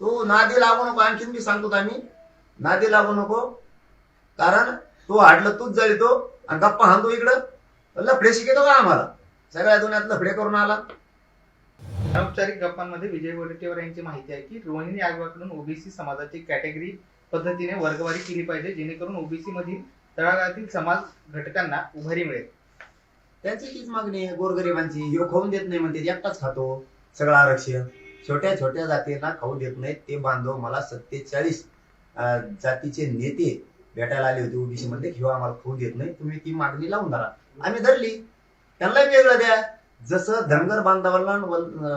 तू नादी लागू नको आणखीन मी सांगतो आम्ही नादी लागू नको. कारण तू हाडलं तूच जाईल तो आणि गप्पा हाणतो इकडं. लफडे शिकतो का आम्हाला? सगळ्या दुनियात लफडे करून आला. अनौपचारिक गप्पांमध्ये विजय वडेट्टीवार यांची माहिती आहे की रोहिणी आयोगाकडून ओबीसी समाजाची कॅटेगरी पद्धतीने वर्गवारी केली पाहिजे जेणेकरून ओबीसी मधील तळागाळातील समाज घटकांना उभारी मिळेल. त्यांची तीच मागणी आहे गोरगरिबांची. ह्यो खाऊन देत नाही म्हणते एकटाच खातो सगळं आरक्षण. छोट्या छोट्या जातींना खाऊ देत नाहीत. ते बांधव मला सत्तेचाळीस जातीचे नेते भेटायला आले होते ओबीसी मध्ये किंवा आम्हाला खाऊ देत नाही तुम्ही ती मागणी लावून धरा. आम्ही धरली. त्यांना वेगळं द्या. जसं धनगर बांधवाला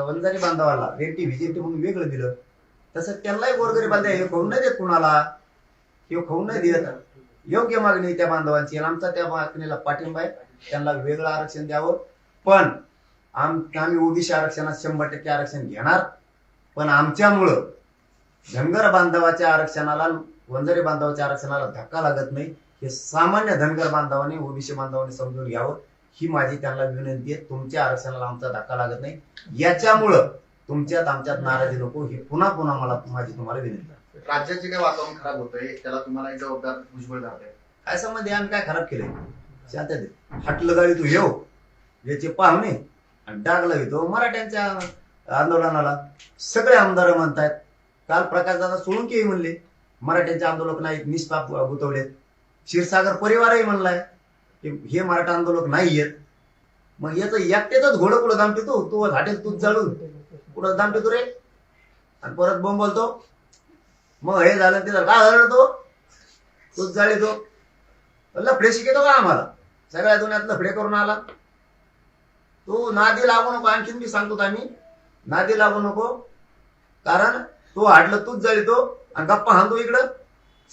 वंजारी बांधवाला रेटी व्हिजेटी म्हणून वेगळं दिलं तसं त्यांनाही गोरगरी बांधा हे खाऊ नाही देत कुणाला? हे खाऊन नाही देत. योग्य मागणी त्या बांधवांची. आमचा त्या मागणीला पाठिंबा आहे. त्यांना वेगळं आरक्षण द्यावं. पण आम आम्ही ओबीसी आरक्षणात शंभर टक्के आरक्षण घेणार पण आमच्यामुळं धनगर बांधवाच्या आरक्षणाला वंजारी बांधवाच्या आरक्षणाला धक्का लागत नाही. हे सामान्य धनगर बांधवाने ओबीसी बांधवाने समजून घ्यावं. ही माझी त्यांना विनंती आहे. तुमच्या आरक्षणाला आमचा धक्का लागत नाही. याच्यामुळं तुमच्यात आमच्यात नाराजी नको. ही पुन्हा पुन्हा मला माझी तुम्हाला विनंती आहे. राज्याचे काय वातावरण खराब होतंय त्याला तुम्हाला एक जबाबदार भुजबळ जाते काय संबंधी आम्ही काय खराब केलंय? शांत हटलं गाडी तू येऊ याचे पाहुणे. आणि डागला येतो मराठ्यांच्या आंदोलनाला सगळे आमदार म्हणतायत. काल प्रकाश दादा सोळंकी म्हणले मराठ्यांचे आंदोलक नाहीत निष्पाप गुतवलेत. क्षीरसागर परिवारही म्हणलाय की हे मराठा आंदोलक नाही येत मग याचं एकट्याच घोडं कुठं दामटे तू झाटेल तूच जाळून. कुठं दामटे रे? आणि परत बोंब बोलतो. मग हे झालं ते झालं. काय तो? तूच जाळी तो. लफडे घेतो का आम्हाला? सगळ्या दुनियात लफडे करून आला. तू नादी लागू नको आणखीन मी सांगतो आम्ही नादी लागू नको. कारण तो हाडलं तूच जाळी तो आणि गप्पा हाणतो इकडं.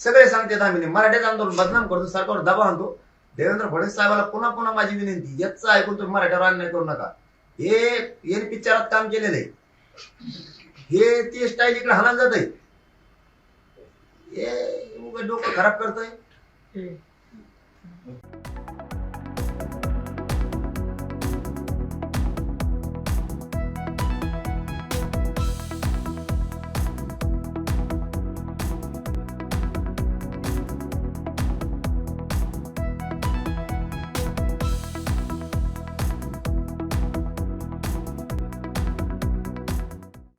सगळे सांगतात आम्ही मराठ्याचं आंदोलन बदनाम करतो सरकारवर दबा आणतो देवेंद्र फडणवीस साहेबाला पुन्हा पुन्हा माझी विनंती याच ऐकून तुम्ही मराठ्यावर अन्याय करू नका. हे एन पिक्चरात काम केलेलं आहे. हे ती स्टाईल इकडे हाणायला जात आहे हे डोकं खराब करतोय.